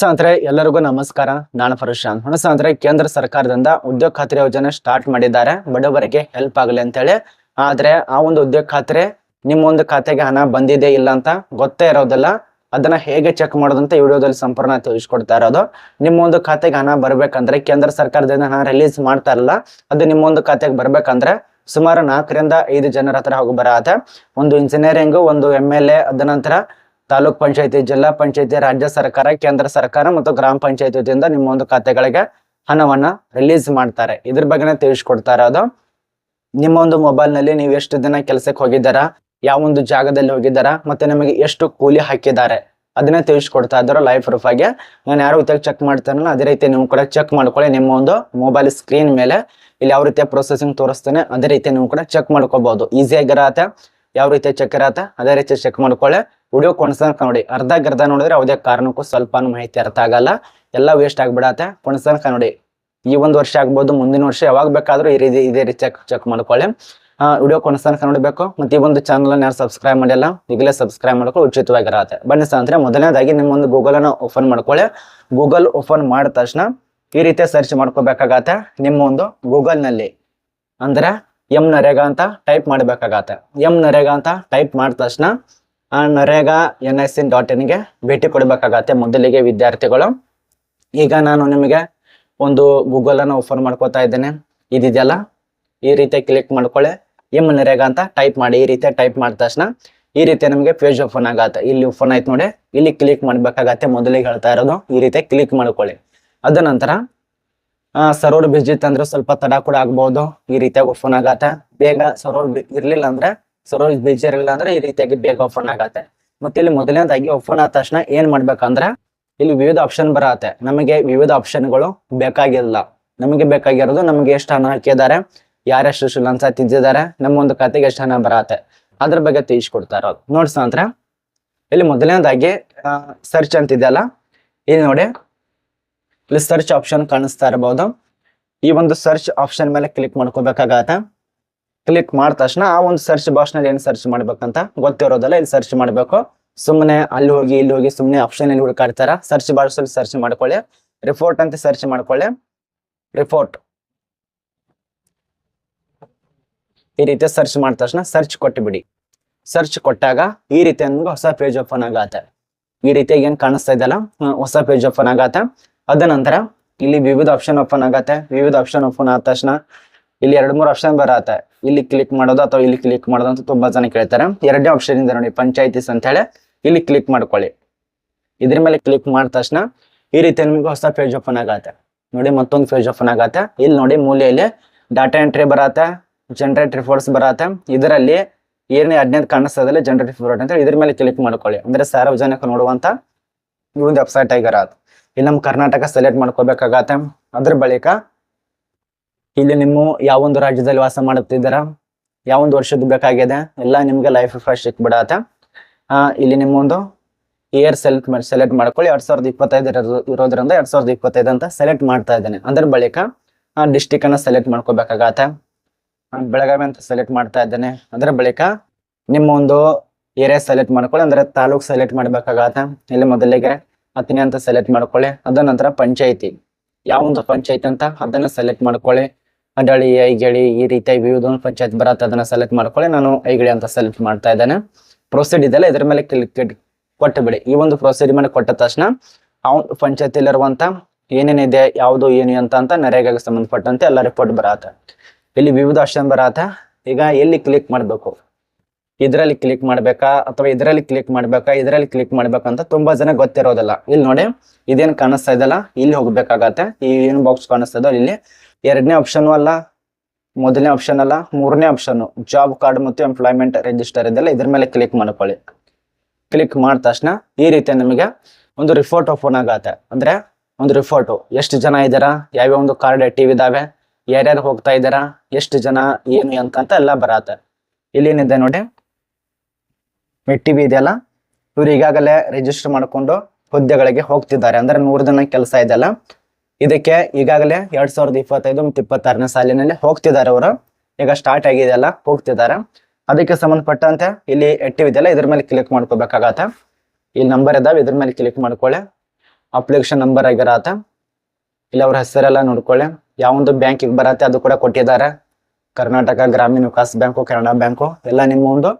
ಸ್ನೇಹಿತರೆ, ಎಲ್ಲರಿಗೂ ನಮಸ್ಕಾರ. ನಾನು ಪರಶಾನ್ ಸ್ನೇಹಿತರೆ, ಕೇಂದ್ರ ಸರ್ಕಾರದಿಂದ ಉದ್ಯೋಗ ಖಾತ್ರಿ ಯೋಜನೆ ಸ್ಟಾರ್ಟ್ ಮಾಡಿದ್ದಾರೆ. ಬಡವರಿಗೆ ಹೆಲ್ಪ್ ಆಗಲಿ ಅಂತೇಳಿ. ಆದ್ರೆ ಆ ಒಂದು ಉದ್ಯೋಗ ಖಾತ್ರಿ ನಿಮ್ಮ ಒಂದು ಖಾತೆಗೆ ಹಣ ಬಂದಿದೆ ಇಲ್ಲ ಅಂತ ಗೊತ್ತೇ ಇರೋದಿಲ್ಲ. ಅದನ್ನ ಹೇಗೆ ಚೆಕ್ ಮಾಡೋದಂತ ವಿಡಿಯೋದಲ್ಲಿ ಸಂಪೂರ್ಣ ತಿಳಿಸ್ಕೊಡ್ತಾ ಇರೋದು. ನಿಮ್ಮ ಒಂದು ಖಾತೆಗೆ ಹಣ ಬರ್ಬೇಕಂದ್ರೆ ಕೇಂದ್ರ ಸರ್ಕಾರದಿಂದ ಹಣ ರಿಲೀಸ್ ಮಾಡ್ತಾರಲ್ಲ ಅದು ನಿಮ್ಮ ಒಂದು ಖಾತೆಗೆ ಬರ್ಬೇಕಂದ್ರೆ ಸುಮಾರು ನಾಲ್ಕರಿಂದ ಐದು ಜನರ ಹತ್ರ ಹೋಗಿ ಬರತ್ತೆ. ಒಂದು ಇಂಜಿನಿಯರಿಂಗ್ ಒಂದು ಎಂ ಎಲ್ ಎ ಅದ ನಂತರ ತಾಲೂಕ್ ಪಂಚಾಯತಿ, ಜಿಲ್ಲಾ ಪಂಚಾಯತಿ, ರಾಜ್ಯ ಸರ್ಕಾರ, ಕೇಂದ್ರ ಸರ್ಕಾರ ಮತ್ತು ಗ್ರಾಮ ಪಂಚಾಯತಿ ವತಿಯಿಂದ ನಿಮ್ಮ ಒಂದು ಖಾತೆಗಳಿಗೆ ಹಣವನ್ನ ರಿಲೀಸ್ ಮಾಡ್ತಾರೆ. ಇದ್ರ ಬಗ್ಗೆನೇ ತಿಳಿಸ್ಕೊಡ್ತಾ ಇರೋದು. ನಿಮ್ಮ ಒಂದು ಮೊಬೈಲ್ನಲ್ಲಿ ನೀವು ಎಷ್ಟು ದಿನ ಕೆಲಸಕ್ಕೆ ಹೋಗಿದ್ದಾರಾ, ಯಾವ ಒಂದು ಜಾಗದಲ್ಲಿ ಹೋಗಿದ್ದಾರಾ, ಮತ್ತೆ ನಿಮಗೆ ಎಷ್ಟು ಕೂಲಿ ಹಾಕಿದ್ದಾರೆ, ಅದನ್ನೇ ತಿಳಿಸ್ಕೊಡ್ತಾ ಇದ್ರು ಲೈವ್ ಪ್ರೂಫ್ ಆಗಿ. ನಾನು ಯಾರು ರೀತಿಯಾಗಿ ಚೆಕ್ ಮಾಡ್ತಾನಲ್ಲ, ಅದೇ ರೀತಿ ನೀವು ಕೂಡ ಚೆಕ್ ಮಾಡ್ಕೊಳ್ಳಿ, ನಿಮ್ಮ ಒಂದು ಮೊಬೈಲ್ ಸ್ಕ್ರೀನ್ ಮೇಲೆ ಇಲ್ಲಿ ಯಾವ ರೀತಿಯ ಪ್ರೊಸೆಸಿಂಗ್ ತೋರಿಸ್ತಾನೆ, ಅದೇ ರೀತಿ ನೀವು ಕೂಡ ಚೆಕ್ ಮಾಡ್ಕೋಬಹುದು ಈಸಿಯಾಗಿರತ್ತೆ ಯಾವ ರೀತಿ ಚೆಕ್ ಇರತ್ತೆ? ಅದೇ ರೀತಿ ಚೆಕ್ ಮಾಡ್ಕೊಳ್ಳಿ. ವಿಡಿಯೋ ಕೊನೆಸನಕ ನೋಡಿ. ಅರ್ಧ ಗರ್ಧ ನೋಡಿದ್ರೆ ಯಾವುದೇ ಕಾರಣಕ್ಕೂ ಸ್ವಲ್ಪ ಮಾಹಿತಿ ಅರ್ಥ ಆಗಲ್ಲ. ಎಲ್ಲ ವೇಸ್ಟ್ ಆಗ್ಬಿಡತ್ತೆ. ಕೊನೆಸನಕ ನೋಡಿ. ಈ ಒಂದು ವರ್ಷ ಆಗ್ಬೋದು, ಮುಂದಿನ ವರ್ಷ ಯಾವಾಗ ಬೇಕಾದ್ರೂ ಈ ರೀತಿ, ಇದೇ ರೀತಿ ಚೆಕ್ ಚೆಕ್ ಮಾಡ್ಕೊಳ್ಳಿ. ವಿಡಿಯೋ ಕೊನೆಸನಕ ನೋಡಬೇಕು. ಮತ್ತೆ ಈ ಒಂದು ಚಾನಲ್ ಯಾರು ಸಬ್ಸ್ಕ್ರೈಬ್ ಮಾಡಿಲ್ಲ, ಈಗಲೇ ಸಬ್ಸ್ಕ್ರೈಬ್ ಮಾಡ್ಕೊಳ್ಳಿ. ಉಚಿತವಾಗಿರತ್ತೆ. ಬನ್ನಿ ಸ್ನೇಹಿತರೆ ಮೊದಲನೇದಾಗಿ ನಿಮ್ಮ ಒಂದು ಗೂಗಲ್ ಅನ್ನ ಓಪನ್ ಮಾಡ್ಕೊಳ್ಳಿ. ಗೂಗಲ್ ಓಪನ್ ಮಾಡಿದ ತಕ್ಷಣ ಈ ರೀತಿ ಸರ್ಚ್ ಮಾಡ್ಕೋಬೇಕಾಗತ್ತೆ. ನಿಮ್ಮ ಒಂದು ಗೂಗಲ್ನಲ್ಲಿ. ಅಂದ್ರೆ ಎಂ ನರೇಗಾ ಅಂತ ಟೈಪ್ ಮಾಡಬೇಕಾಗತ್ತೆ. ಎಂ ನರೇಗಾ ಅಂತ ಟೈಪ್ ಮಾಡಿದ ತಕ್ಷಣ NREGA N S in dot ಇನ್ಗೆ ಭೇಟಿ ಕೊಡಬೇಕಾಗತ್ತೆ ಮೊದಲಿಗೆ ವಿದ್ಯಾರ್ಥಿಗಳು. ಈಗ ನಾನು ನಿಮಗೆ ಒಂದು ಗೂಗಲನ್ನು ಓಪನ್ ಮಾಡ್ಕೋತಾ ಇದ್ದೇನೆ. ಇದಿದೆಯಲ್ಲ? ಈ ರೀತಿ ಕ್ಲಿಕ್ ಮಾಡ್ಕೊಳ್ಳಿ. ಎಂ ನರೇಗಾ ಅಂತ ಟೈಪ್ ಮಾಡಿ, ಈ ರೀತಿ ಟೈಪ್ ಮಾಡಿದ ತಕ್ಷಣ ಈ ರೀತಿ ನಮಗೆ ಪೇಜ್ ಓಪನ್ ಆಗತ್ತೆ. ಇಲ್ಲಿ ಓಪನ್ ಆಯ್ತು ನೋಡಿ. ಇಲ್ಲಿ ಕ್ಲಿಕ್ ಮಾಡಬೇಕಾಗತ್ತೆ. ಮೊದಲಿಗೆ ಹೇಳ್ತಾ ಇರೋದು ಈ ರೀತಿ ಕ್ಲಿಕ್ ಮಾಡ್ಕೊಳ್ಳಿ. ಅದ ನಂತರ ಸರ್ವರ್ ಬಿಜಿ ಅಂದ್ರೆ ಸ್ವಲ್ಪ ತಡ ಕೂಡ ಆಗ್ಬಹುದು ಈ ರೀತಿಯಾಗಿ ಓಪನ್ ಆಗತ್ತೆ. ಬೇಗ ಸರ್ವರ್ ಇರ್ಲಿಲ್ಲ ಅಂದ್ರೆ ಸರ್ವರ್ ಬಿಜಿ ಇರಲಿಲ್ಲ ಅಂದ್ರೆ ಈ ರೀತಿಯಾಗಿ ಬೇಗ ಓಪನ್ ಆಗತ್ತೆ. ಮತ್ತೆ ಇಲ್ಲಿ ಮೊದಲನೇದಾಗಿ ಓಪನ್ ಆದ ತಕ್ಷಣ ಏನ್ ಮಾಡ್ಬೇಕಂದ್ರೆ ಇಲ್ಲಿ ವಿವಿಧ ಆಪ್ಷನ್ ಬರತ್ತೆ. ನಮಗೆ ವಿವಿಧ ಆಪ್ಷನ್ಗಳು ಬೇಕಾಗಿಲ್ಲ. ನಮಗೆ ಬೇಕಾಗಿರೋದು ನಮಗೆ ಎಷ್ಟು ಹಣ ಹಾಕಿದ್ದಾರೆ ಯಾರೆಷ್ಟು ಲಂಚ ತಿದ್ದಿದ್ದಾರೆ ನಮ್ಮ ಒಂದು ಖಾತೆಗೆ ಎಷ್ಟು ಹಣ ಬರತ್ತೆ, ಅದ್ರ ಬಗ್ಗೆ ತಿಳಿಸ್ಕೊಡ್ತಾ ಇರೋದು. ನೋಡ್ಸ ಅಂದ್ರೆ ಇಲ್ಲಿ ಮೊದಲನೇದಾಗಿ ಸರ್ಚ್ ಅಂತಿದೆಯಲ್ಲ, ಇಲ್ಲಿ ನೋಡಿ. ಇಲ್ಲಿ ಸರ್ಚ್ ಆಪ್ಷನ್ ಕಾಣಿಸ್ತಾ ಇರಬಹುದು ಈ ಒಂದು ಸರ್ಚ್ ಆಪ್ಷನ್ ಮೇಲೆ ಕ್ಲಿಕ್ ಮಾಡ್ಕೋಬೇಕಾಗತ್ತೆ. ಕ್ಲಿಕ್ ಮಾಡಿದ ತಕ್ಷಣ ಆ ಒಂದು ಸರ್ಚ್ ಬಾಕ್ಸ್ನಲ್ಲಿ ಏನು ಸರ್ಚ್ ಮಾಡ್ಬೇಕಂತ ಗೊತ್ತಿರೋದಲ್ಲ ಇಲ್ಲಿ ಸರ್ಚ್ ಮಾಡಬೇಕು. ಸುಮ್ಮನೆ ಅಲ್ಲಿ ಹೋಗಿ, ಇಲ್ಲಿ ಹೋಗಿ ಸುಮ್ಮನೆ ಆಪ್ಷನ್ ಅಲ್ಲಿ ಹುಡುಕಾಡ್ತಾರ? ಸರ್ಚ್ ಬಾಕ್ಸ್ ಅಲ್ಲಿ ಸರ್ಚ್ ಮಾಡ್ಕೊಳ್ಳಿ. ರಿಪೋರ್ಟ್ ಅಂತ ಸರ್ಚ್ ಮಾಡ್ಕೊಳ್ಳಿ. ರಿಪೋರ್ಟ್ ಈ ರೀತಿ ಸರ್ಚ್ ಮಾಡಿದ ತಕ್ಷಣ ಸರ್ಚ್ ಕೊಟ್ಟು ಬಿಡಿ ಸರ್ಚ್ ಕೊಟ್ಟಾಗ ಈ ರೀತಿ ಹೊಸ ಪೇಜ್ ಓಪನ್ ಆಗತ್ತೆ. ಈ ರೀತಿಯಾಗಿ ಏನ್ ಕಾಣಿಸ್ತಾ ಇದೆಯಲ್ಲ? ಹೊಸ ಪೇಜ್ ಓಪನ್ ಆಗತ್ತೆ. ಅದ ನಂತರ ಇಲ್ಲಿ ವಿವಿಧ ಆಪ್ಷನ್ ಓಪನ್ ಆಗತ್ತೆ. ವಿವಿಧ ಆಪ್ಷನ್ ಓಪನ್ ಆದ ತಕ್ಷಣ ಇಲ್ಲಿ ಎರಡು ಮೂರು ಆಪ್ಷನ್ ಬರತ್ತೆ. ಇಲ್ಲಿ ಕ್ಲಿಕ್ ಮಾಡೋದು ಅಥವಾ ಇಲ್ಲಿ ಕ್ಲಿಕ್ ಮಾಡೋದು ಅಂತ ತುಂಬಾ ಜನ ಕೇಳ್ತಾರೆ. ಎರಡನೇ ಆಪ್ಷನ್ ಇದೆ ನೋಡಿ ಪಂಚಾಯತಿಸ್ ಅಂತ ಹೇಳಿ ಇಲ್ಲಿ ಕ್ಲಿಕ್ ಮಾಡ್ಕೊಳ್ಳಿ. ಇದ್ರ ಮೇಲೆ ಕ್ಲಿಕ್ ಮಾಡಿದ ತಕ್ಷಣ ಈ ರೀತಿ ನಿಮಗೆ ಹೊಸ ಪೇಜ್ ಓಪನ್ ಆಗತ್ತೆ. ನೋಡಿ ಮತ್ತೊಂದು ಪೇಜ್ ಓಪನ್ ಆಗತ್ತೆ. ಇಲ್ಲಿ ನೋಡಿ ಮೂಲೆಯಲ್ಲಿ ಡಾಟಾ ಎಂಟ್ರಿ ಬರತ್ತೆ ಜನರೇಟ್ ರಿಪೋರ್ಟ್ಸ್ ಬರತ್ತೆ. ಇದರಲ್ಲಿ ಏನೇ ಹದಿನೈದು ಕಾಣಿಸ್ತದಲ್ಲ ಜನರೇಟ್ ರಿಪೋರ್ಟ್ ಅಂತ ಇದ್ರ ಮೇಲೆ ಕ್ಲಿಕ್ ಮಾಡ್ಕೊಳ್ಳಿ. ಅಂದ್ರೆ ಸಾರ್ವಜನಿಕ ನೋಡುವಂತ ಈ ಒಂದು ವೆಬ್ಸೈಟ್ ಆಗಿರತ್ತೆ ಇಲ್ಲಿ ನಮ್ಮ ಕರ್ನಾಟಕ ಸೆಲೆಕ್ಟ್ ಮಾಡ್ಕೋಬೇಕಾಗತ್ತೆ. ಅದ್ರ ಬಳಿಕ ಇಲ್ಲಿ ನಿಮ್ಮ ಯಾವೊಂದು ರಾಜ್ಯದಲ್ಲಿ ವಾಸ ಮಾಡುತ್ತಿದ್ದೀರ, ಯಾವೊಂದು ವರ್ಷದ ಬೇಕಾಗಿದೆ, ಎಲ್ಲ ನಿಮ್ಗೆ ಲೈಫ್ ಫ್ರೆಶ್ ಸಿಕ್ಬಿಡತ್ತೆ. ಇಲ್ಲಿ ನಿಮ್ಮೊಂದು ಇಯರ್ ಸೆಲೆಕ್ಟ್ ಸೆಲೆಕ್ಟ್ ಮಾಡ್ಕೊಳ್ಳಿ. ಎರಡ್ ಸಾವಿರದ ಇಪ್ಪತ್ತೈದು ಇರೋದು- ಇರೋದ್ರಿಂದ ಎರಡ್ ಸಾವಿರದ ಇಪ್ಪತ್ತೈದು ಅಂತ ಸೆಲೆಕ್ಟ್ ಮಾಡ್ತಾ ಇದ್ದೇನೆ. ಅದ್ರ ಬಳಿಕ ಡಿಸ್ಟಿಕ್ ಅನ್ನ ಸೆಲೆಕ್ಟ್ ಮಾಡ್ಕೋಬೇಕಾಗತ್ತೆ. ಬೆಳಗಾವಿ ಅಂತ ಸೆಲೆಕ್ಟ್ ಮಾಡ್ತಾ ಇದ್ದೇನೆ. ಅದ್ರ ಬಳಿಕ ನಿಮ್ಮ ಒಂದು ಏರಿಯಾ ಸೆಲೆಕ್ಟ್ ಮಾಡ್ಕೊಳ್ಳಿ. ಅಂದ್ರೆ ತಾಲೂಕ್ ಸೆಲೆಕ್ಟ್ ಮಾಡ್ಬೇಕಾಗತ್ತೆ. ಇಲ್ಲಿ ಮೊದಲಿಗೆ ಹತ್ತನೇ ಅಂತ ಸೆಲೆಕ್ಟ್ ಮಾಡ್ಕೊಳ್ಳಿ. ಅದ ನಂತರ ಪಂಚಾಯತಿ. ಯಾವ ಒಂದು ಪಂಚಾಯತ್ ಅಂತ ಅದನ್ನ ಸೆಲೆಕ್ಟ್ ಮಾಡ್ಕೊಳ್ಳಿ. ಅಡಳಿ ಐಗಳಿ ಈ ರೀತಿಯಾಗಿ ವಿವಿಧ ಒಂದು ಪಂಚಾಯತ್ ಬರತ್ತೆ, ಅದನ್ನ ಸೆಲೆಕ್ಟ್ ಮಾಡ್ಕೊಳ್ಳಿ. ನಾನು ಐಗಳಿ ಅಂತ ಸೆಲೆಕ್ಟ್ ಮಾಡ್ತಾ ಇದ್ದೇನೆ. ಪ್ರೊಸೀಡ್ ಇದೆಲ್ಲ ಇದ್ರ ಮೇಲೆ ಕ್ಲಿಕ್ ಕೊಟ್ಟು ಬಿಡಿ. ಈ ಒಂದು ಪ್ರೊಸೀಡ್ ಮೇಲೆ ಕೊಟ್ಟ ತಕ್ಷಣ ಒಂದು ಪಂಚಾಯತಿಲಿರುವಂತ ಏನೇನಿದೆ, ಯಾವುದು, ಏನು ಅಂತ ಅಂತ ನರೇಗಾಗೆ ಸಂಬಂಧಪಟ್ಟಂತೆ ಎಲ್ಲ ರಿಪೋರ್ಟ್ ಬರತ್ತೆ. ಇಲ್ಲಿ ವಿವಿಧ ಆಪ್ಷನ್ ಬರತ್ತೆ. ಈಗ ಎಲ್ಲಿ ಕ್ಲಿಕ್ ಮಾಡ್ಬೇಕು? ಇದ್ರಲ್ಲಿ ಕ್ಲಿಕ್ ಮಾಡ್ಬೇಕಾ ಅಥವಾ ಇದರಲ್ಲಿ ಕ್ಲಿಕ್ ಮಾಡ್ಬೇಕಾ, ಇದರಲ್ಲಿ ಕ್ಲಿಕ್ ಮಾಡ್ಬೇಕಂತ ತುಂಬಾ ಜನ ಗೊತ್ತಿರೋದಿಲ್ಲ. ಇಲ್ಲಿ ನೋಡಿ, ಇದೇನು ಕಾಣಿಸ್ತಾ ಇದಲ್ಲ ಇಲ್ಲಿ ಹೋಗ್ಬೇಕಾಗತ್ತೆ. ಈ ಏನು ಬಾಕ್ಸ್ ಕಾಣಿಸ್ತದೋ ಇಲ್ಲಿ ಎರಡನೇ ಆಪ್ಷನ್ ಅಲ್ಲ, ಮೊದಲನೇ ಆಪ್ಷನ್ ಅಲ್ಲ, ಮೂರನೇ ಆಪ್ಷನ್ ಜಾಬ್ ಕಾರ್ಡ್ ಮತ್ತು ಎಂಪ್ಲಾಯ್ಮೆಂಟ್ ರಿಜಿಸ್ಟರ್ ಇದೆಲ್ಲ ಇದ್ರ ಮೇಲೆ ಕ್ಲಿಕ್ ಮಾಡ್ಕೊಳ್ಳಿ. ಕ್ಲಿಕ್ ಮಾಡಿದ ತಕ್ಷಣ ಈ ರೀತಿ ನಮಗೆ ಒಂದು ರಿಪೋರ್ಟ್ ಓಪನ್ ಆಗತ್ತೆ. ಅಂದ್ರೆ ಒಂದು ರಿಪೋರ್ಟ್ ಎಷ್ಟು ಜನ ಇದ್ದಾರಾ? ಯಾವ್ಯಾವ ಒಂದು ಕಾರ್ಡ್ ಆಕ್ಟಿವ್ ಇದಾವೆ? ಯಾರ್ಯಾರು ಹೋಗ್ತಾ ಇದ್ದಾರಾ? ಎಷ್ಟು ಜನ, ಏನು ಅಂತ ಅಂತ ಎಲ್ಲ ಬರತ್ತೆ. ಇಲ್ಲಿ ಏನಿದೆ ನೋಡಿ ಟಿ ವಿ ಇದೆಯಲ್ಲ? ಇವ್ರು ಈಗಾಗಲೇ ರಿಜಿಸ್ಟರ್ ಮಾಡ್ಕೊಂಡು ಹುದ್ದೆಗಳಿಗೆ ಹೋಗ್ತಿದ್ದಾರೆ. ಅಂದ್ರೆ ನೂರು ದಿನ ಕೆಲಸ ಇದೆಯಲ್ಲ? ಇದಕ್ಕೆ ಈಗಾಗಲೇ ಎರಡ್ ಸಾವಿರದ ಇಪ್ಪತ್ತೈದು ಮತ್ತು ಇಪ್ಪತ್ತಾರನೇ ಸಾಲಿನಲ್ಲಿ ಹೋಗ್ತಿದ್ದಾರೆ ಅವರು ಈಗ ಸ್ಟಾರ್ಟ್ ಆಗಿದೆಯಲ್ಲ, ಹೋಗ್ತಿದ್ದಾರೆ. ಅದಕ್ಕೆ ಸಂಬಂಧಪಟ್ಟಂತೆ ಇಲ್ಲಿ ಆಕ್ಟಿವ್ ಇದೆಯಲ್ಲ, ಇದ್ರ ಮೇಲೆ ಕ್ಲಿಕ್ ಮಾಡ್ಕೋಬೇಕಾಗತ್ತೆ. ಇಲ್ಲಿ ನಂಬರ್ ಇದಾವೆ ಇದ್ರ ಮೇಲೆ ಕ್ಲಿಕ್ ಮಾಡ್ಕೊಳ್ಳಿ. ಅಪ್ಲಿಕೇಶನ್ ನಂಬರ್ ಆಗಿರತ್ತೆ. ಇಲ್ಲಿ, ಅವ್ರ ಹೆಸರೆಲ್ಲ ನೋಡ್ಕೊಳ್ಳಿ. ಯಾವೊಂದು ಬ್ಯಾಂಕಿಗೆ ಬರತ್ತೆ, ಅದು ಕೂಡ ಕೊಟ್ಟಿದ್ದಾರೆ. ಕರ್ನಾಟಕ ಗ್ರಾಮೀಣ ವಿಕಾಸ್ ಬ್ಯಾಂಕು, ಕೆನರಾ ಬ್ಯಾಂಕು, ಎಲ್ಲ ನಿಮ್ಮ ಒಂದು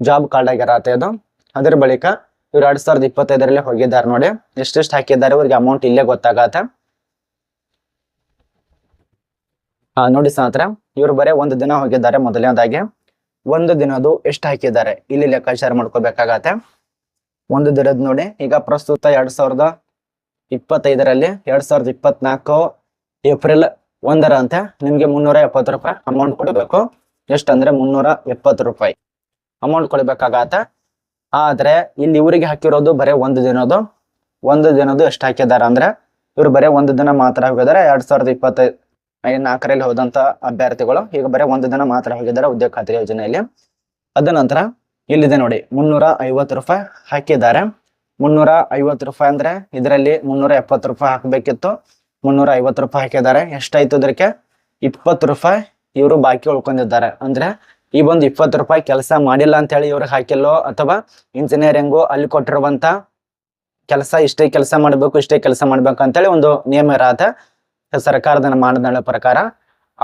ಜಾಬ್ ಕಾರ್ಡ್ ಆಗಿರತ್ತೆ ಅದು ಅದರ ಬಳಿಕ ಇವ್ರು ಎರಡ್ ಸಾವಿರದ ಇಪ್ಪತ್ತೈದರಲ್ಲಿ ಹೋಗಿದ್ದಾರೆ ನೋಡಿ. ಎಷ್ಟೆಷ್ಟು ಹಾಕಿದ್ದಾರೆ, ಇವ್ರಿಗೆ ಅಮೌಂಟ್ ಇಲ್ಲೇ ಗೊತ್ತಾಗತ್ತೆ. ಹಾ, ನೋಡಿ ಸ್ನೇಹಿತರೆ, ಇವ್ರು ಬರೇ ಒಂದು ದಿನ ಹೋಗಿದ್ದಾರೆ ಮೊದಲನೇದಾಗಿ. ಒಂದು ದಿನದು ಎಷ್ಟು ಹಾಕಿದ್ದಾರೆ, ಇಲ್ಲಿ ಲೆಕ್ಕಾಚಾರ ಮಾಡ್ಕೋಬೇಕಾಗತ್ತೆ. ಒಂದು ದಿನದ ನೋಡಿ, ಈಗ ಪ್ರಸ್ತುತ ಎರಡ್ ಸಾವಿರದ ಇಪ್ಪತ್ತೈದರಲ್ಲಿ ಎರಡ್ ಸಾವಿರದ ಇಪ್ಪತ್ನಾಲ್ಕು ಏಪ್ರಿಲ್ ಒಂದರಂತೆ ನಿಮ್ಗೆ ಮುನ್ನೂರ ಎಪ್ಪತ್ತು ರೂಪಾಯಿ ಅಮೌಂಟ್ ಕೊಡಬೇಕು. ಎಷ್ಟಂದ್ರೆ ಮುನ್ನೂರ ಎಪ್ಪತ್ತು ರೂಪಾಯಿ. ಅಮೌಂಟ್ ಕೊಡ್ಬೇಕಾಗತ್ತೆ. ಆದ್ರೆ ಇಲ್ಲಿ ಇವರಿಗೆ ಹಾಕಿರೋದು ಬರೇ ಒಂದು ದಿನದ್ದು ಒಂದು ದಿನದ್ದು ಎಷ್ಟು ಹಾಕಿದ್ದಾರೆ ಅಂದ್ರೆ, ಇವ್ರು ಬರೀ ಒಂದು ದಿನ ಮಾತ್ರ ಹೋಗಿದ್ದಾರೆ ಎರಡ್ ಸಾವಿರದ ಇಪ್ಪತ್ತೈದು ನಾಲ್ಕರಲ್ಲಿ ಹೋದಂತ ಅಭ್ಯರ್ಥಿಗಳು ಈಗ ಬರೀ ಒಂದು ದಿನ ಮಾತ್ರ ಹೋಗಿದ್ದಾರೆ ಉದ್ಯೋಗ ಖಾತ್ರಿ ಯೋಜನೆಯಲ್ಲಿ. ಅದ ನಂತರ ಇಲ್ಲಿದೆ ನೋಡಿ, ಮುನ್ನೂರ ಐವತ್ತು ರೂಪಾಯಿ ಹಾಕಿದ್ದಾರೆ. ಮುನ್ನೂರ ಐವತ್ತು ರೂಪಾಯಿ ಅಂದ್ರೆ ಇದರಲ್ಲಿ ಮುನ್ನೂರ ಎಪ್ಪತ್ತು ರೂಪಾಯಿ ಹಾಕಬೇಕಿತ್ತು. ಮುನ್ನೂರ ಐವತ್ತು ರೂಪಾಯಿ ಹಾಕಿದ್ದಾರೆ. ಎಷ್ಟಾಯ್ತು ಇದಕ್ಕೆ ಇಪ್ಪತ್ತು ರೂಪಾಯಿ ಇವರು ಬಾಕಿ ಉಳ್ಕೊಂಡಿದ್ದಾರೆ. ಅಂದ್ರೆ ಈ ಒಂದು ಇಪ್ಪತ್ತು ರೂಪಾಯಿ ಕೆಲಸ ಮಾಡಿಲ್ಲ ಅಂತ ಹೇಳಿ ಇವ್ರಿಗೆ ಹಾಕಿಲ್ಲೋ ಅಥವಾ ಇಂಜಿನಿಯರಿಂಗು ಅಲ್ಲಿ ಕೊಟ್ಟಿರುವಂತ ಕೆಲಸ ಇಷ್ಟೇ ಕೆಲಸ ಮಾಡಬೇಕು, ಇಷ್ಟೇ ಕೆಲಸ ಮಾಡ್ಬೇಕು ಅಂತೇಳಿ ಒಂದು ನಿಯಮ ಇರತ್ತೆ ಸರ್ಕಾರದ ಮಾನದಂಡ ಪ್ರಕಾರ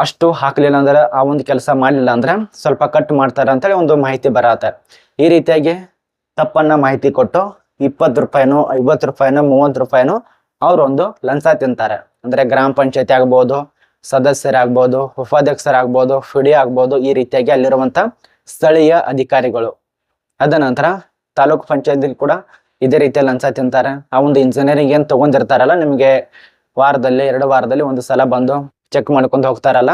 ಅಷ್ಟು ಹಾಕ್ಲಿಲ್ಲ ಅಂದ್ರೆ ಆ ಒಂದು ಕೆಲಸ ಮಾಡಲಿಲ್ಲ ಅಂದ್ರೆ ಸ್ವಲ್ಪ ಕಟ್ ಮಾಡ್ತಾರೆ ಅಂತೇಳಿ ಒಂದು ಮಾಹಿತಿ ಬರತ್ತೆ. ಈ ರೀತಿಯಾಗಿ ತಪ್ಪನ್ನ ಮಾಹಿತಿ ಕೊಟ್ಟು ಇಪ್ಪತ್ತು ರೂಪಾಯಿನೋ, ಐವತ್ತು ರೂಪಾಯಿನೋ, ಮೂವತ್ತು ರೂಪಾಯಿನೋ ಅವ್ರೊಂದು ಲಂಚ ತಿಂತಾರೆ. ಅಂದ್ರೆ ಗ್ರಾಮ ಪಂಚಾಯತಿ ಆಗ್ಬೋದು ಸದಸ್ಯರಾಗ್ಬೋದು, ಉಪಾಧ್ಯಕ್ಷರಾಗ್ಬೋದು ಫಿಡಿ ಆಗ್ಬೋದು, ಈ ರೀತಿಯಾಗಿ ಅಲ್ಲಿರುವಂತ ಸ್ಥಳೀಯ ಅಧಿಕಾರಿಗಳು. ಅದ ನಂತರ ತಾಲೂಕು ಪಂಚಾಯತ್ ಕೂಡ ಇದೇ ರೀತಿಯಲ್ಲಿ ಲಂಚ ತಿಂತಾರೆ. ಆ ಒಂದು ಇಂಜಿನಿಯರಿಂಗ್ ಏನ್ ತಗೊಂಡಿರ್ತಾರಲ್ಲ, ನಿಮ್ಗೆ ವಾರದಲ್ಲಿ, ಎರಡು ವಾರದಲ್ಲಿ ಒಂದು ಸಲ ಬಂದು ಚೆಕ್ ಮಾಡ್ಕೊಂಡು ಹೋಗ್ತಾರಲ್ಲ,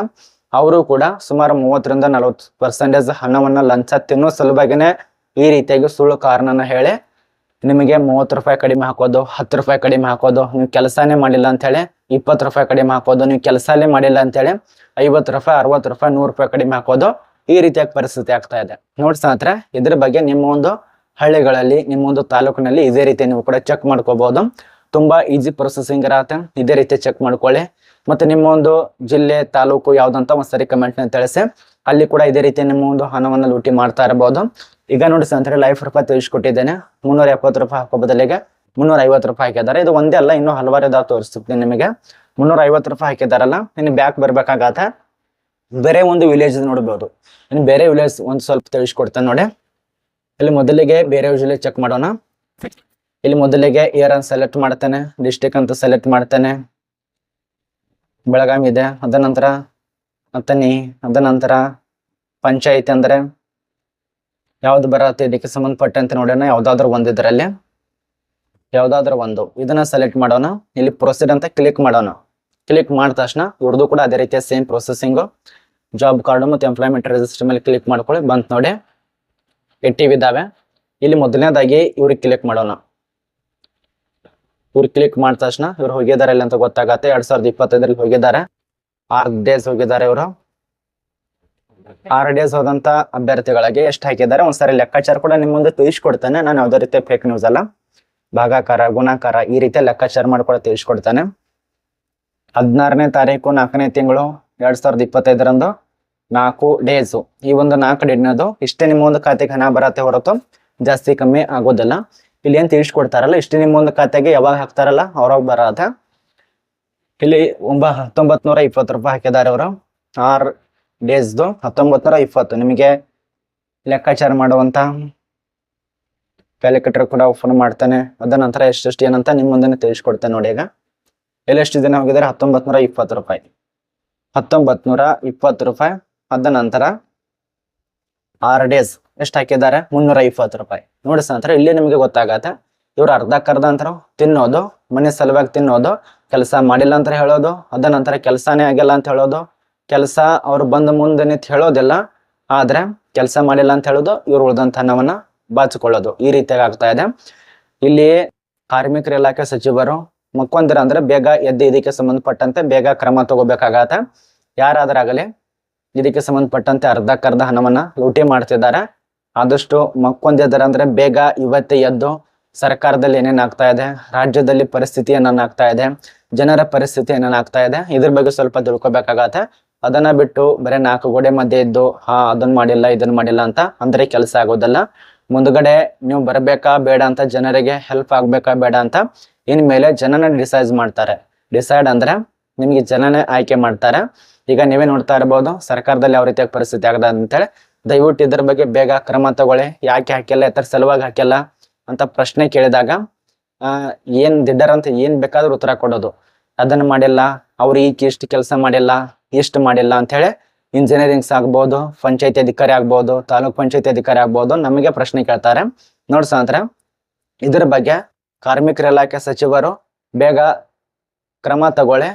ಅವರು ಕೂಡ ಸುಮಾರು ಮೂವತ್ತರಿಂದ ನಲವತ್ತು ಪರ್ಸೆಂಟೇಜ್ ಹಣವನ್ನ ಲಂಚ ತಿನ್ನೋ ಸಲುವಾಗಿನೇ ಈ ರೀತಿಯಾಗಿ ಸುಳ್ಳು ಕಾರಣನ ಹೇಳಿ ನಿಮಗೆ ಮೂವತ್ತು ರೂಪಾಯಿ ಕಡಿಮೆ ಹಾಕೋದು, ಹತ್ತು ರೂಪಾಯಿ ಕಡಿಮೆ ಹಾಕೋದು, ನೀವು ಕೆಲಸನೇ ಮಾಡಿಲ್ಲ ಅಂತ ಹೇಳಿ ಇಪ್ಪತ್ತು ರೂಪಾಯಿ ಕಡಿಮೆ ಹಾಕೋದು, ನೀವು ಕೆಲಸನೇ ಮಾಡಿಲ್ಲ ಅಂತ ಹೇಳಿ ಐವತ್ತು ರೂಪಾಯಿ, ಅರವತ್ತು ರೂಪಾಯಿ, ನೂರು ರೂಪಾಯಿ ಕಡಿಮೆ ಹಾಕೋದು ಈ ರೀತಿಯಾಗಿ ಪರಿಸ್ಥಿತಿ ಆಗ್ತಾ ಇದೆ. ನೋಡಿ ಸ್ನೇಹಿತರೆ, ಇದ್ರ ಬಗ್ಗೆ ನಿಮ್ಮ ಒಂದು ಹಳ್ಳಿಗಳಲ್ಲಿ, ನಿಮ್ಮ ಒಂದು ತಾಲೂಕಿನಲ್ಲಿ ಇದೇ ರೀತಿ ನೀವು ಕೂಡ ಚೆಕ್ ಮಾಡ್ಕೋಬಹುದು ತುಂಬಾ ಈಜಿ ಪ್ರೊಸೆಸಿಂಗ್ ಇರತ್ತೆ. ಇದೇ ರೀತಿ ಚೆಕ್ ಮಾಡ್ಕೊಳ್ಳಿ. ಮತ್ತೆ ನಿಮ್ಮ ಒಂದು ಜಿಲ್ಲೆ, ತಾಲೂಕು ಯಾವ್ದಂತ ಒಂದ್ಸರಿ ಕಮೆಂಟ್ನ ತಿಳಿಸಿ. ಅಲ್ಲಿ ಕೂಡ ಇದೇ ರೀತಿ ನಿಮ್ಮ ಒಂದು ಹಣವನ್ನು ಲೂಟಿ ಮಾಡ್ತಾ ಇರಬಹುದು ಈಗ ನೋಡಿ ಸ್ನೇಹಿತರೆ ಲೈಫ್ ರೂಪಾಯಿ ತಿಳಿಸ್ಕೊಟ್ಟಿದ್ದೇನೆ. ಮುನ್ನೂರ ಎಪ್ಪತ್ತು ರೂಪಾಯಿ ಹಾಕೋ ಬದಲಿಗೆ ಮುನ್ನೂರ ಐವತ್ತು ರೂಪಾಯಿ ಹಾಕಿದ್ದಾರೆ. ಇದು ಒಂದೇ ಅಲ್ಲ, ಇನ್ನೂ ಹಲವಾರು ಇದಾವ ತೋರಿಸ್ತೀನಿ ನಿಮಗೆ. ಮುನ್ನೂರ ಐವತ್ತು ರೂಪಾಯಿ ಹಾಕಿದಾರಲ್ಲ ಇನ್ನು ಬ್ಯಾಕ್ ಬರ್ಬೇಕಾಗತ್ತೆ. ಬೇರೆ ಒಂದು ವಿಲೇಜ್ ನೋಡ್ಬೋದು. ಇನ್ನು ಬೇರೆ ವಿಲೇಜ್ ಒಂದು ಸ್ವಲ್ಪ ತಿಳಿಸ್ಕೊಡ್ತೇನೆ ನೋಡಿ. ಇಲ್ಲಿ ಮೊದಲಿಗೆ ಬೇರೆ ವಿಲೇಜ್ ಚೆಕ್ ಮಾಡೋಣ. ಇಲ್ಲಿ ಮೊದಲಿಗೆ ಏರ್ ಅಂತ ಸೆಲೆಕ್ಟ್ ಮಾಡ್ತೇನೆ ಡಿಸ್ಟಿಕ್ ಅಂತ ಸೆಲೆಕ್ಟ್ ಮಾಡ್ತೇನೆ. ಬೆಳಗಾವಿ ಇದೆ, ಅದ ನಂತರ ಅತ್ತನಿ ಅದ ನಂತರ ಪಂಚಾಯಿತಿ ಅಂದ್ರೆ ಯಾವ್ದು ಬರತ್ತೆ? ಇದಕ್ಕೆ ಸಂಬಂಧಪಟ್ಟಂತೆ ನೋಡೋಣ. ಯಾವ್ದಾದ್ರು ಒಂದು ಇದರಲ್ಲಿ. ಯಾವ್ದಾದ್ರು ಒಂದು. ಇದನ್ನ ಸೆಲೆಕ್ಟ್ ಮಾಡೋಣ. ಇಲ್ಲಿ ಪ್ರೊಸೀಡ್ ಅಂತ ಕ್ಲಿಕ್ ಮಾಡೋಣ. ಕ್ಲಿಕ್ ಮಾಡಿದ ತಕ್ಷಣ ಇವ್ರದ್ದು ಕೂಡ ಅದೇ ರೀತಿಯ ಸೇಮ್ ಪ್ರೊಸೆಸಿಂಗು ಜಾಬ್ ಕಾರ್ಡು ಮತ್ತು ಎಂಪ್ಲಾಯ್ಮೆಂಟ್ ರಿಜಿಸ್ಟರ್ ಮೇಲೆ ಕ್ಲಿಕ್ ಮಾಡ್ಕೊಳ್ಳಿ. ಬಂತ್ ನೋಡಿ. ಇಟ್ಟಿವಿದ್ದಾವೆ ಇಲ್ಲಿ ಮೊದಲನೇದಾಗಿ ಇವ್ರಿಗೆ ಕ್ಲಿಕ್ ಮಾಡೋಣ. ಇವ್ರು ಕ್ಲಿಕ್ ಮಾಡಿದ ತಕ್ಷಣ ಇವ್ರು ಹೋಗಿದ್ದಾರೆ ಇಲ್ಲ ಅಂತ ಗೊತ್ತಾಗತ್ತೆ. ಎರಡ್ ಸಾವಿರದ ಇಪ್ಪತ್ತೈದರಲ್ಲಿ ಹೋಗಿದ್ದಾರೆ. ಆರ್ ಡೇಸ್ ಹೋಗಿದ್ದಾರೆ ಇವರು. ಆರ್ ಡೇಸ್ ಹೋದಂತ ಅಭ್ಯರ್ಥಿಗಳಿಗೆ ಎಷ್ಟು ಹಾಕಿದ್ದಾರೆ? ಒಂದ್ಸರಿ ಲೆಕ್ಕಾಚಾರ ಕೂಡ ನಿಮ್ಮ ಮುಂದೆ ತಿಳಿಸ್ಕೊಡ್ತೇನೆ. ನಾನು ಯಾವುದೇ ರೀತಿ ಫೇಕ್ ನ್ಯೂಸ್ ಅಲ್ಲ. ಭಾಗಾಕಾರ, ಗುಣಾಕಾರ ಈ ರೀತಿ ಲೆಕ್ಕಾಚಾರ ಮಾಡ್ಕೊಳ್ಳೋ ತಿಳಿಸ್ಕೊಡ್ತೇನೆ. ಹದಿನಾರನೇ ತಾರೀಕು, ನಾಲ್ಕನೇ ತಿಂಗಳು, ಎರಡ್ ಸಾವಿರದ ಇಪ್ಪತ್ತೈದರಂದು ನಾಲ್ಕು ಡೇಸು ಈ ಒಂದು ನಾಲ್ಕು ಡೇಟ್ನದು ಇಷ್ಟೇ ನಿಮ್ಮ ಒಂದು ಖಾತೆಗೆ ಹಣ ಬರತ್ತೆ ಹೊರತು ಜಾಸ್ತಿ ಕಮ್ಮಿ ಆಗೋದಿಲ್ಲ. ಇಲ್ಲಿ ಏನು ತಿಳಿಸ್ಕೊಡ್ತಾರಲ್ಲ, ಇಷ್ಟೇ ನಿಮ್ಮ ಒಂದು ಖಾತೆಗೆ ಯಾವಾಗ ಹಾಕ್ತಾರಲ್ಲ ಅವ್ರಾಗ ಬರತ್ತೆ ಇಲ್ಲಿ ಒಂಬ ಹತ್ತೊಂಬತ್ ನೂರ ಇಪ್ಪತ್ತು ರೂಪಾಯಿ ಹಾಕಿದ್ದಾರೆ ಅವರು. ಆರ್ ಡೇಸ್ದು ಹತ್ತೊಂಬತ್ತರ ಇಪ್ಪತ್ತು. ನಿಮಗೆ ಲೆಕ್ಕಾಚಾರ ಮಾಡುವಂತ ಕ್ಯಾಲ್ಕುಲೇಟರ್ ಕೂಡ ಓಪನ್ ಮಾಡ್ತಾನೆ. ಅದ ನಂತರ ಎಷ್ಟೆಷ್ಟು ಏನಂತ ನಿಮ್ಮ ಮುಂದೆ ತಿಳಿಸ್ಕೊಡ್ತೇನೆ ನೋಡಿ ಈಗ. ಎಲ್ಲೆಷ್ಟು ದಿನ ಹೋಗಿದ್ದಾರೆ? ಹತ್ತೊಂಬತ್ ನೂರ ಇಪ್ಪತ್ತು ರೂಪಾಯಿ. ಹತ್ತೊಂಬತ್ ನೂರ ಇಪ್ಪತ್ತು ರೂಪಾಯಿ. ಅದ ನಂತರ ಆರ್ ಡೇಸ್ ಎಷ್ಟು ಹಾಕಿದ್ದಾರೆ? ಮುನ್ನೂರ ಇಪ್ಪತ್ತು ರೂಪಾಯಿ. ನೋಡಿ ನಂತರ ಇಲ್ಲಿ ನಿಮಗೆ ಗೊತ್ತಾಗತ್ತೆ. ಇವ್ರು ಅರ್ಧಕ್ಕರ್ಧ ಅಂತರ, ತಿನ್ನೋದು, ಮನೆ ಸಲುವಾಗಿ ತಿನ್ನೋದು, ಕೆಲಸ ಮಾಡಿಲ್ಲ ಅಂತ ಹೇಳೋದು, ಅದ ನಂತರ ಕೆಲಸನೇ ಆಗಿಲ್ಲ ಅಂತ ಹೇಳೋದು ಕೆಲಸ ಅವ್ರು ಬಂದ ಮುಂದೆ ನಿಂತು ಹೇಳೋದಿಲ್ಲ, ಆದ್ರೆ ಕೆಲಸ ಮಾಡಿಲ್ಲ ಅಂತ ಹೇಳೋದು ಇವ್ರು ಉಳಿದಂತ ಹಣವನ್ನ ಬಾಚಿಕೊಳ್ಳೋದು. ಈ ರೀತಿಯಾಗಿ ಆಗ್ತಾ ಇದೆ. ಇಲ್ಲಿ ಕಾರ್ಮಿಕರ ಇಲಾಖೆ ಸಚಿವರು ಮಕ್ಕೊಂದಿರ ಅಂದ್ರೆ ಬೇಗ ಎದ್ದು ಇದಕ್ಕೆ ಸಂಬಂಧಪಟ್ಟಂತೆ ಬೇಗ ಕ್ರಮ ತಗೋಬೇಕಾಗತ್ತೆ. ಯಾರಾದ್ರಾಗಲಿ ಇದಕ್ಕೆ ಸಂಬಂಧಪಟ್ಟಂತೆ ಅರ್ಧಕ್ಕರ್ಧ ಹಣವನ್ನ ಲೂಟಿ ಮಾಡ್ತಿದ್ದಾರೆ. ಆದಷ್ಟು ಮಕ್ಕೊಂದಿದ್ದಾರೆ ಅಂದ್ರೆ ಬೇಗ ಇವತ್ತೇ ಎದ್ದು ಸರ್ಕಾರದಲ್ಲಿ ಏನೇನಾಗ್ತಾ ಇದೆ, ರಾಜ್ಯದಲ್ಲಿ ಪರಿಸ್ಥಿತಿ ಏನೇನಾಗ್ತಾ ಇದೆ, ಜನರ ಪರಿಸ್ಥಿತಿ ಏನೇನಾಗ್ತಾ ಇದೆ, ಇದ್ರ ಬಗ್ಗೆ ಸ್ವಲ್ಪ ತಿಳ್ಕೊಬೇಕಾಗತ್ತೆ. ಅದನ್ನ ಬಿಟ್ಟು ಬರೀ ನಾಲ್ಕು ಗೋಡೆ ಮಧ್ಯೆ ಇದ್ದು, ಹಾ ಅದನ್ನ ಮಾಡಿಲ್ಲ ಇದನ್ನ ಮಾಡಿಲ್ಲ ಅಂತ ಅಂದ್ರೆ ಕೆಲಸ ಆಗೋದಲ್ಲ. ಮುಂದ್ಗಡೆ ನೀವು ಬರಬೇಕಾ ಬೇಡ ಅಂತ ಜನರಿಗೆ ಹೆಲ್ಪ್ ಆಗ್ಬೇಕಾ ಬೇಡ ಅಂತ ಇನ್ಮೇಲೆ ಜನನ ಡಿಸೈಡ್ ಮಾಡ್ತಾರೆ. ಡಿಸೈಡ್ ಅಂದ್ರೆ ನಿಮಗೆ ಜನನೇ ಆಯ್ಕೆ ಮಾಡ್ತಾರೆ. ಈಗ ನೀವೇ ನೋಡ್ತಾ ಇರ್ಬೋದು, ಸರ್ಕಾರದಲ್ಲಿ ಯಾವ ರೀತಿಯಾಗಿ ಪರಿಸ್ಥಿತಿ ಆಗದ ಅಂತೇಳಿ ದಯವಿಟ್ಟು ಇದ್ರ ಬಗ್ಗೆ ಬೇಗ ಕ್ರಮ ತಗೊಳ್ಳಿ. ಯಾಕೆ ಹಾಕಿಲ್ಲ, ಎತ್ತರ ಸಲುವಾಗಿ ಹಾಕಿಲ್ಲ ಅಂತ ಪ್ರಶ್ನೆ ಕೇಳಿದಾಗ ಏನ್ ದಿಡ್ಡರ್ ಅಂತ ಏನ್ ಬೇಕಾದ್ರೂ ಉತ್ತರ ಕೊಡೋದು. ಅದನ್ನ ಮಾಡಿಲ್ಲ, ಅವ್ರು ಈಗ ಇಷ್ಟು ಕೆಲಸ ಮಾಡಿಲ್ಲ ಇಷ್ಟು ಮಾಡಿಲ್ಲ ಅಂತ ಹೇಳಿ ಇಂಜಿನಿಯರಿಂಗ್ಸ್ ಆಗ್ಬೋದು, ಪಂಚಾಯತಿ ಅಧಿಕಾರಿ ಆಗ್ಬೋದು, ತಾಲೂಕ್ ಪಂಚಾಯತಿ ಅಧಿಕಾರಿ ಆಗ್ಬೋದು ನಮಗೆ ಪ್ರಶ್ನೆ ಕೇಳ್ತಾರೆ. ನೋಡ್ಸ ಅಂದ್ರೆ ಇದ್ರ ಬಗ್ಗೆ ಕಾರ್ಮಿಕರ ಇಲಾಖೆ ಸಚಿವರು ಬೇಗ ಕ್ರಮ ತಗೊಳ್ಳಿ.